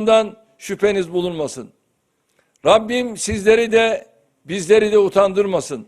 Bundan şüpheniz bulunmasın. Rabbim sizleri de bizleri de utandırmasın.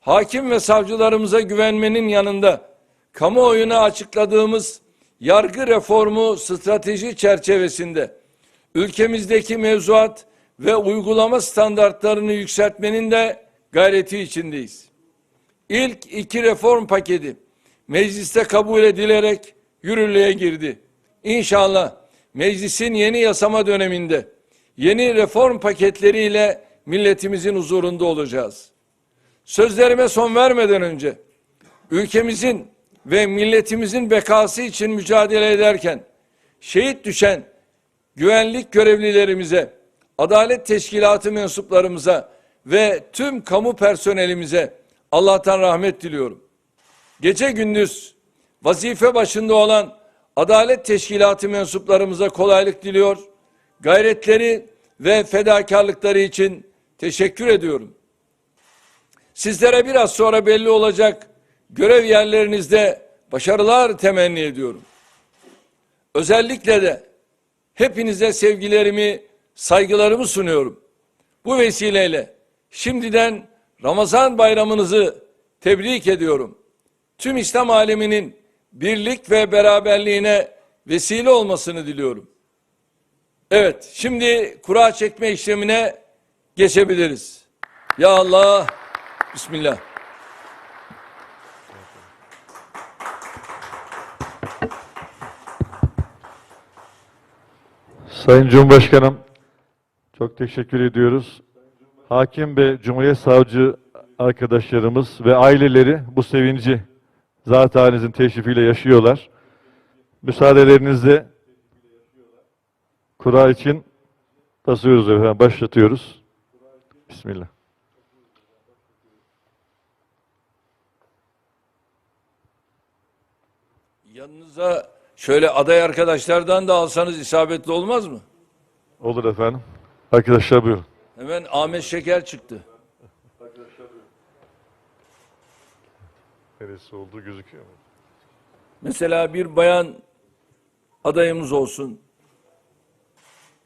Hakim ve savcılarımıza güvenmenin yanında kamuoyuna açıkladığımız yargı reformu strateji çerçevesinde ülkemizdeki mevzuat ve uygulama standartlarını yükseltmenin de gayreti içindeyiz. İlk iki reform paketi mecliste kabul edilerek yürürlüğe girdi. İnşallah meclisin yeni yasama döneminde yeni reform paketleriyle milletimizin huzurunda olacağız. Sözlerime son vermeden önce ülkemizin ve milletimizin bekası için mücadele ederken şehit düşen güvenlik görevlilerimize, adalet teşkilatı mensuplarımıza ve tüm kamu personelimize Allah'tan rahmet diliyorum. Gece gündüz vazife başında olan adalet teşkilatı mensuplarımıza kolaylık diliyor. Gayretleri ve fedakarlıkları için teşekkür ediyorum. Sizlere biraz sonra belli olacak görev yerlerinizde başarılar temenni ediyorum. Özellikle de hepinize sevgilerimi, saygılarımı sunuyorum. Bu vesileyle şimdiden Ramazan bayramınızı tebrik ediyorum. Tüm İslam aleminin birlik ve beraberliğine vesile olmasını diliyorum. Evet, şimdi kura çekme işlemine geçebiliriz. Ya Allah, Bismillah. Sayın Cumhurbaşkanım, çok teşekkür ediyoruz. Hakim ve Cumhuriyet Savcı arkadaşlarımız ve aileleri bu sevinci zat halinizin teşrifiyle yaşıyorlar. Müsaadelerinizle kura için basıyoruz efendim, başlatıyoruz. Bismillah. Yanınıza şöyle aday arkadaşlardan da alsanız isabetli olmaz mı? Olur efendim. Arkadaşlar buyurun. Hemen Ahmet Şeker çıktı. Neresi olduğu gözüküyor mu? Mesela bir bayan adayımız olsun.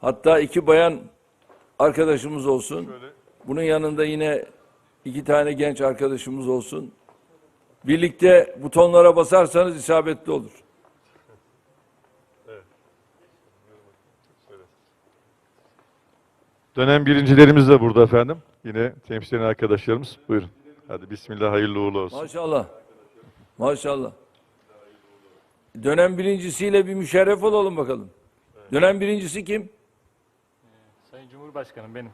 Hatta iki bayan arkadaşımız olsun. Bunun yanında yine iki tane genç arkadaşımız olsun. Birlikte butonlara basarsanız isabetli olur. Dönem birincilerimiz de burada efendim. Yine temsil eden arkadaşlarımız. Buyurun. Hadi bismillah hayırlı uğurlu olsun. Maşallah. Maşallah. Dönem birincisiyle bir müşerref olalım bakalım. Dönem birincisi kim? Sayın Cumhurbaşkanım benim.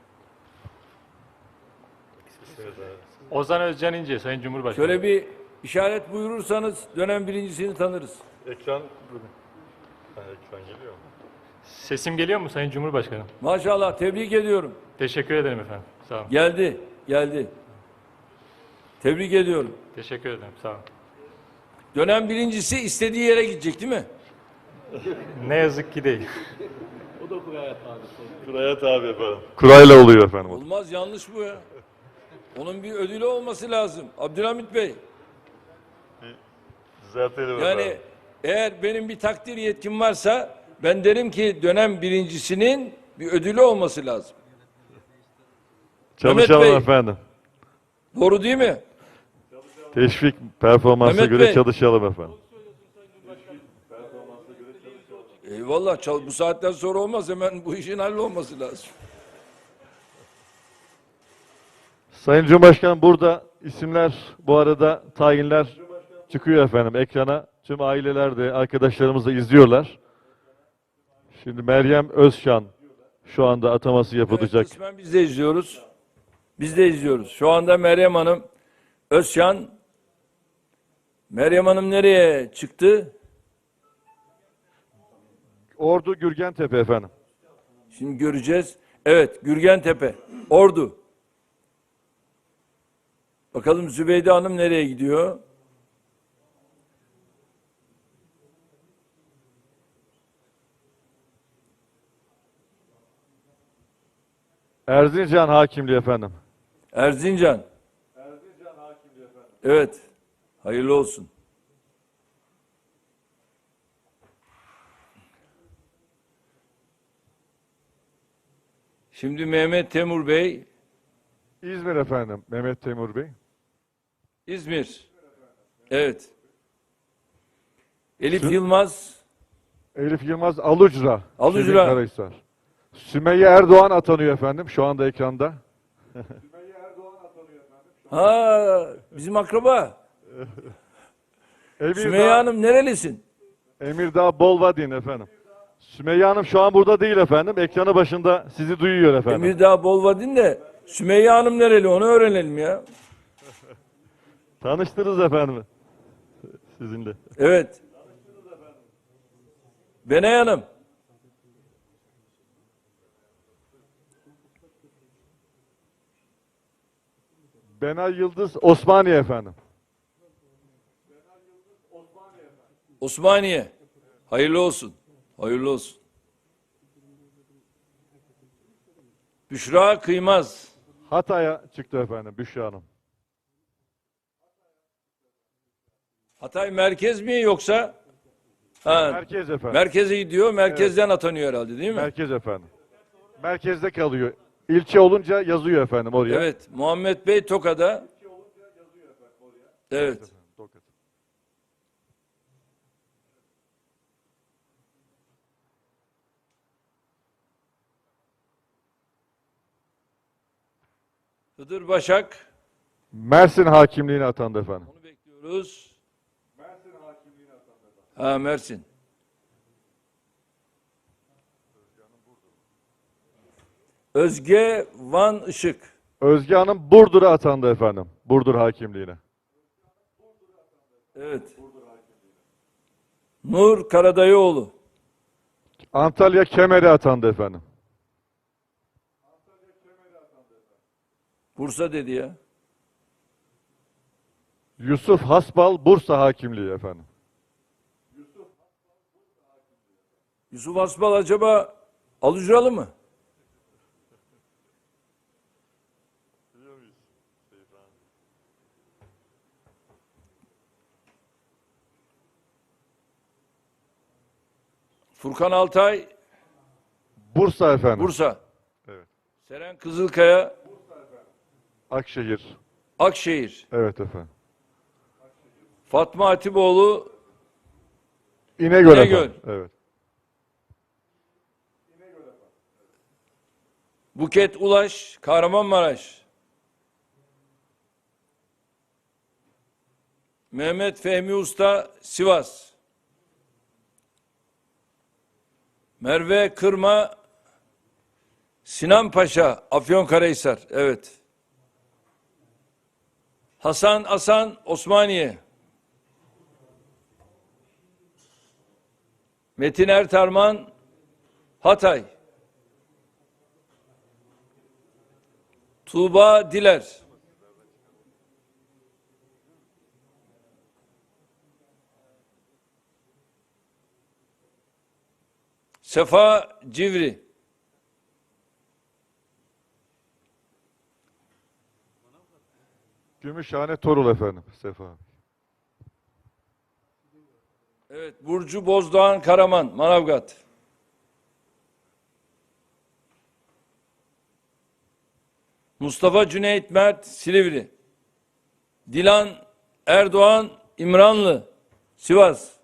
Ozan Özcan İnce, Sayın Cumhurbaşkanım. Şöyle bir işaret buyurursanız dönem birincisini tanırız. Ekran ekran geliyor mu? Sesim geliyor mu Sayın Cumhurbaşkanım? Maşallah tebrik ediyorum. Teşekkür ederim efendim. Sağ olun. Geldi, geldi. Tebrik ediyorum. Teşekkür ederim. Sağ olun. Dönem birincisi istediği yere gidecek değil mi? Ne yazık ki değil. Kuraya tabi efendim. Kurayla oluyor efendim. o. Olmaz yanlış bu ya. Onun bir ödülü olması lazım. Abdülhamit Bey. Düzeltelim Yani efendim. eğer benim bir takdir yetkim varsa ben derim ki dönem birincisinin bir ödülü olması lazım. Çalışalım Mehmet Bey. efendim. Doğru değil mi? Teşvik performansa Mehmet göre Bey. çalışalım efendim. Eyvallah çal- bu saatten sonra olmaz hemen bu işin hallolması lazım. Sayın Cumhurbaşkanım burada isimler bu arada tayinler çıkıyor efendim ekrana. Tüm aileler de arkadaşlarımız da izliyorlar. Şimdi Meryem Özşan şu anda ataması yapılacak. Evet, kısmen biz de izliyoruz. Biz de izliyoruz. Şu anda Meryem Hanım, Özcan, Meryem Hanım nereye çıktı? Ordu Gürgentepe efendim. Şimdi göreceğiz. Evet, Gürgen Tepe, Ordu. Bakalım Zübeyde Hanım nereye gidiyor? Erzincan Hakimliği efendim. Erzincan. Erzincan Hakimliği efendim. Evet. Hayırlı olsun. Şimdi Mehmet Temur Bey, İzmir efendim. Mehmet Temur Bey. İzmir. Evet. Elif Sü- Yılmaz, Elif Yılmaz Alucra. Alucra. Karahisar. Sümeyye Erdoğan atanıyor efendim şu anda ekranda. ha bizim akraba. Emirdağ, Sümeyye Hanım nerelisin? Emirdağ Bolvadin efendim. Sümeyye Hanım şu an burada değil efendim. Ekranı başında sizi duyuyor efendim. Emirdağ Bolvadin de Sümeyye Hanım nereli onu öğrenelim ya. Tanıştınız efendim. Sizinle. Evet. Benay Hanım. Benay Yıldız Osmaniye efendim. Osmaniye. Hayırlı olsun. Hayırlı olsun. Büşra Kıymaz. Hatay'a çıktı efendim Büşra Hanım. Hatay merkez mi yoksa? Ha, Merkez efendim. merkeze gidiyor. Merkezden atanıyor herhalde değil mi? Merkez efendim. Merkezde kalıyor. İlçe olunca yazıyor efendim oraya. Evet. Muhammed Bey Toka'da. Evet. Tokat. Hıdır Başak. Mersin hakimliğine atandı efendim. Onu bekliyoruz. Mersin hakimliğine atandı. Ha Mersin. Özge Van Işık. Özge Hanım Burdur'a atandı efendim. Burdur hakimliğine. Evet. Nur Karadayıoğlu. Antalya Kemer'e atandı efendim. Bursa dedi ya. Yusuf Hasbal Bursa hakimliği efendim. Yusuf Asbal acaba Alucralı mı? Furkan Altay, Bursa efendim. Bursa. Evet. Seren Kızılkaya, Akşehir. Akşehir. Evet efendim. Fatma Atiboğlu, İnegöl, İnegöl. efendim. Evet. Buket Ulaş, Kahramanmaraş. Mehmet Fehmi Usta, Sivas. Merve Kırma, Sinan Paşa, Afyonkarahisar. Evet. Hasan Asan, Osmaniye. Metin Ertarman, Hatay. Tuğba Diler. Sefa Civri. Gümüşhane Torul efendim. Sefa. Evet, Burcu Bozdoğan Karaman, Manavgat. Mustafa Cüneyt Mert, Silivri. Dilan Erdoğan, İmranlı, Sivas.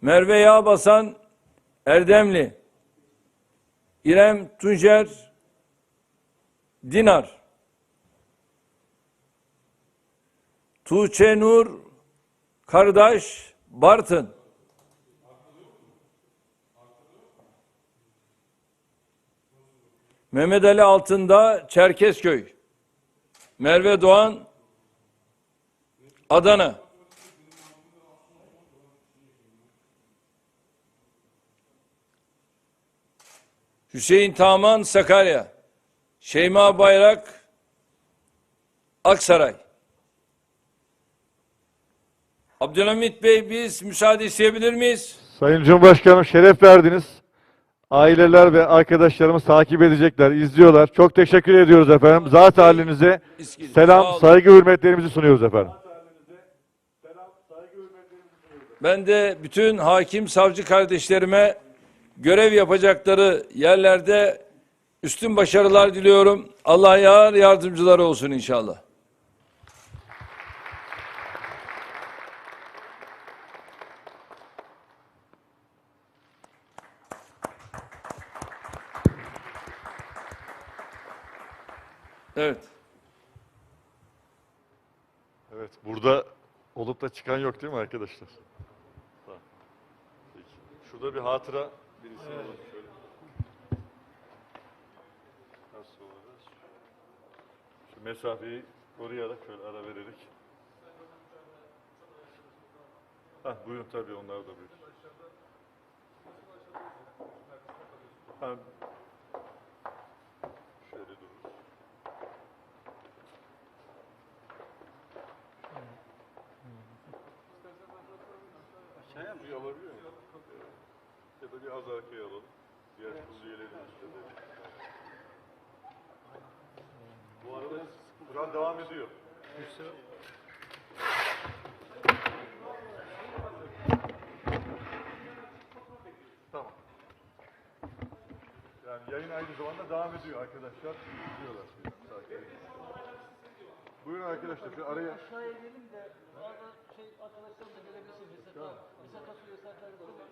Merve Yağbasan, Erdemli. İrem Tuncer, Dinar. Tuğçe Nur, Kardeş, Bartın. Mehmet Ali Altında, Çerkezköy. Merve Doğan, Adana. Hüseyin Taman, Sakarya. Şeyma Bayrak, Aksaray. Abdülhamit Bey biz müsaade isteyebilir miyiz? Sayın Cumhurbaşkanım şeref verdiniz. Aileler ve arkadaşlarımız takip edecekler, izliyorlar. Çok teşekkür ediyoruz efendim. Zat halinize Sağ selam, olun. saygı, hürmetlerimizi sunuyoruz efendim. Ben de bütün hakim savcı kardeşlerime görev yapacakları yerlerde üstün başarılar diliyorum. Allah yar yardımcıları olsun inşallah. Evet. Evet, burada olup da çıkan yok değil mi arkadaşlar? Peki. Şurada bir hatıra birisi alalım şöyle. Nasıl olur? Şu mesafeyi koruyarak şöyle ara vererek. Hah, buyurun tabii onlar da buyurun. Ha, şöyle dururuz. Aşağıya mı? alabiliyor? Ya da bir az arkaya alalım. Diğer kurulu üyelerimiz de. Bu arada Kur'an devam ediyor. Tamam. Yani yayın aynı zamanda devam ediyor arkadaşlar. İzliyorlar. Buyurun arkadaşlar şu araya. aşağıya inelim de bazı şey arkadaşlar da gelebilsin. Mesela mesela su yasakları da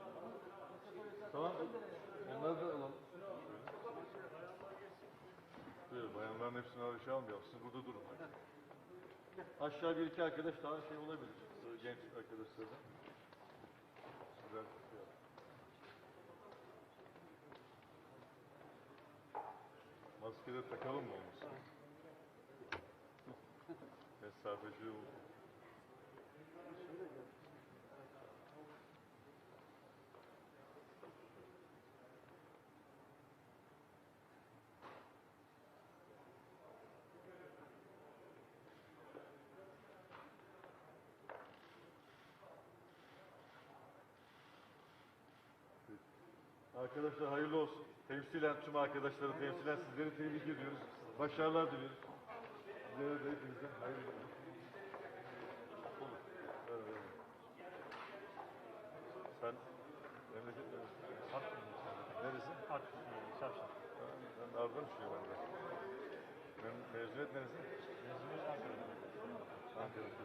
Tamam. Onları da alalım. Buyurun bayanların hepsini şey almayalım. Siz burada durun. Aşağı bir iki arkadaş daha şey olabilir. Böyle Genç arkadaşlardan. Güzel. Maskeleri takalım mı olmasın? Mesafeci olsun. Arkadaşlar hayırlı olsun. Temsilen tüm arkadaşları temsilen sizleri tebrik ediyoruz. Başarılar diliyoruz. Sizlere de hepinize hayırlı olsun. Evet. Sen memleket neresi? Neresi? Şapşal. Ben de Ardahan düşünüyorum ben de. Mem mezuniyet neresi? Mezuniyet Ankara'da. Ankara'da.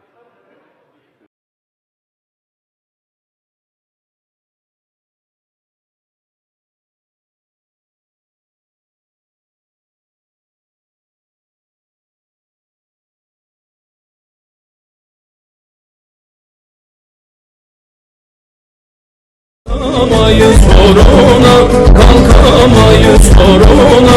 kalkamayız soruna Kalkamayız soruna